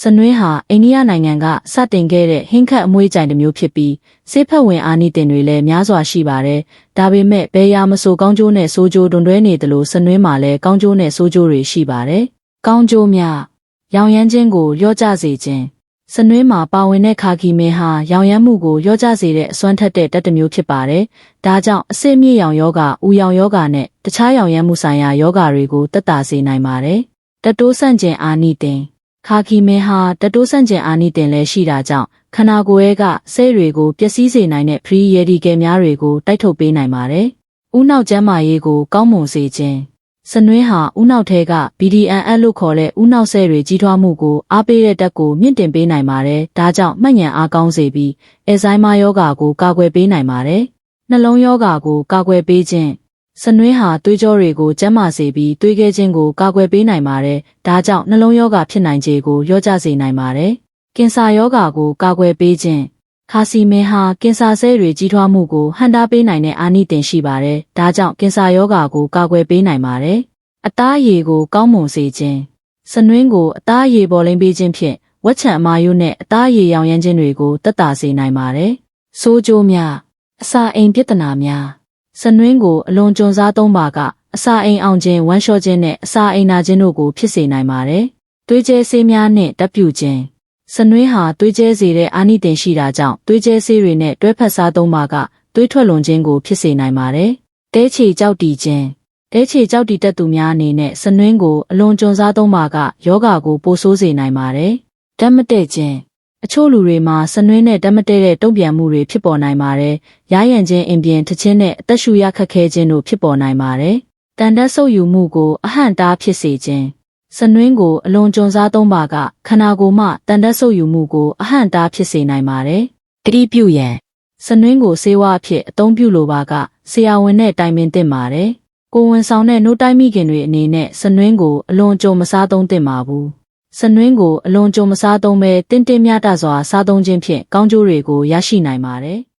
စနွင်းဟာအိန္ဒိယနိုင်ငံကစတင်ခဲ့တဲ့ဟင်းခတ်အမွှေးကြိုင်တစ်မျိုးဖြစ်ပြီးဆေးဖက်ဝင်အာနိသင်တွေလည်းများစွာရှိပါတယ်။ဒါပေမဲ့ဘယ်ရာမဆိုကောင်းကျိုးနဲ့ဆိုးကျိုးတွန်တွဲနေတယ်လို့စနွင်းမှာလည်းကောင်းကျိုးနဲ့ဆိုးကျိုးတွေရှိပါတယ်။ကောင်းကျိုးများရောင်ရမ်းခြင်းကိုလျော့ကျစေခြင်းစနွင်းမှာပါဝင်တဲ့ခါကီမင်းဟာရောင်ရမ်းမှုကိုလျော့ကျစေတဲ့အစွမ်းထက်တဲ့တက်တစ်မျိုးဖြစ်ပါတယ်။ဒါကြောင့်အဆစ်မြင့်ရောင်ယောဂ၊ဥရောင်ယောဂနဲ့တခြားရောင်ရမ်းမှုဆိုင်ရာယောဂတွေကိုတက်တာစေနိုင်ပါတယ်။တတိုးဆန့်ကျင်အာနိသင် ခါကီမင်းဟာတတိုးဆန့်ကျင်အာနိသင်လည်းရှိတာကြောင့်ခန္ဓာကိုယ်ရဲ့ကဆဲတွေကိုပျက်စီးစေနိုင်တဲ့ free radical များတွေကိုတိုက်ထုတ်ပေးနိုင်ပါတယ်။ဥနောက်ကျမ်းမာရေးကိုကောင်းမွန်စေခြင်းစနွင်းဟာဥနောက်ထဲက BDNL လို့ခေါ်တဲ့ဥနောက်ဆဲတွေကြီးထွားမှုကိုအားပေးတဲ့တက်ကိုမြင့်တင်ပေးနိုင်ပါတယ်။ဒါကြောင့်မှတ်ဉာဏ်အားကောင်းစေပြီးအယ်ဇိုင်းမာယောဂါကိုကာကွယ်ပေးနိုင်ပါတယ်။နှလုံးယောဂါကိုကာကွယ်ပေးခြင်း စနွင်းဟာသွေးကြောတွေကိုကျန်းမာစေပြီးသွေးခဲခြင်းကိုကာကွယ်ပေးနိုင်ပါတယ်။ဒါကြောင့်နှလုံးယောဂါဖြစ်နိုင်ခြေကိုလျော့ကျစေနိုင်ပါတယ်။ကင်ဆာယောဂါကိုကာကွယ်ပေးခြင်းခါစီမင်းဟာကင်ဆာဆဲတွေကြီးထွားမှုကိုဟန်တာပေးနိုင်တဲ့အာနိသင်ရှိပါတယ်။ဒါကြောင့်ကင်ဆာယောဂါကိုကာကွယ်ပေးနိုင်ပါတယ်။အသားအရည်ကိုကောင်းမွန်စေခြင်းစနွင်းကိုအသားအရည်ပေါ်လိမ့်ပေးခြင်းဖြင့်ဝက်ချံအမာယုနဲ့အသားအရည်ရောင်ရမ်းခြင်းတွေကိုတက်တာစေနိုင်ပါတယ်။ဆိုးကျိုးများအစာအိမ်ပြဿနာများ စနွင်းကိုအလွန်ကြုံစားသုံးပါကအစာအိမ်အောင်ခြင်းဝမ်းလျှော့ခြင်းနဲ့အစာအိမ်နာခြင်းတို့ကိုဖြစ်စေနိုင်ပါတယ်။သွေးကျဲဆေးများနဲ့တပ်ပြုခြင်းစနွင်းဟာသွေးကျဲစေတဲ့အာနိသင်ရှိတာကြောင့်သွေးကျဲဆေးတွေနဲ့တွဲဖက်စားသုံးပါကသွေးထွက်လွန်ခြင်းကိုဖြစ်စေနိုင်ပါတယ်။တဲချေကြောက်တီခြင်းတဲချေကြောက်တီတက်သူများအနေနဲ့စနွင်းကိုအလွန်ကြုံစားသုံးပါကယောဂါကိုပိုဆိုးစေနိုင်ပါတယ်။ဓာတ်မတည့်ခြင်း အချို့လူတွေမှာစနွင်းနဲ့ဓာတ်မတည့်တဲ့တုံ့ပြန်မှုတွေဖြစ်ပေါ်နိုင်ပါတယ်။ရားရံခြင်းအင်ပြင်ထခြင်းနဲ့အသက်ရှူရခက်ခဲခြင်းတို့ဖြစ်ပေါ်နိုင်ပါတယ်။တန်တက်ဆုပ်ယူမှုကိုအဟန့်တားဖြစ်စေခြင်းစနွင်းကိုအလွန်ကြုံစားသုံးပါကခန္ဓာကိုယ်မှတန်တက်ဆုပ်ယူမှုကိုအဟန့်တားဖြစ်စေနိုင်ပါတယ်။တတိပြုရန်စနွင်းကိုဆေးဝါးအဖြစ်အသုံးပြုလိုပါကဆရာဝန်နဲ့တိုင်ပင်သင့်ပါတယ်။ကိုယ်ဝန်ဆောင်တဲ့နှုတ်တိုင်းမိခင်တွေအနေနဲ့စနွင်းကိုအလွန်ကြုံမစားသုံးသင့်ပါဘူး။ စနွင်းကိုအလွန်ကြုံမစားသုံးပဲတင်းတင်းမြတ်စွာစားသုံးခြင်းဖြင့်ကောင်းကျိုးတွေကိုရရှိနိုင်ပါတယ်။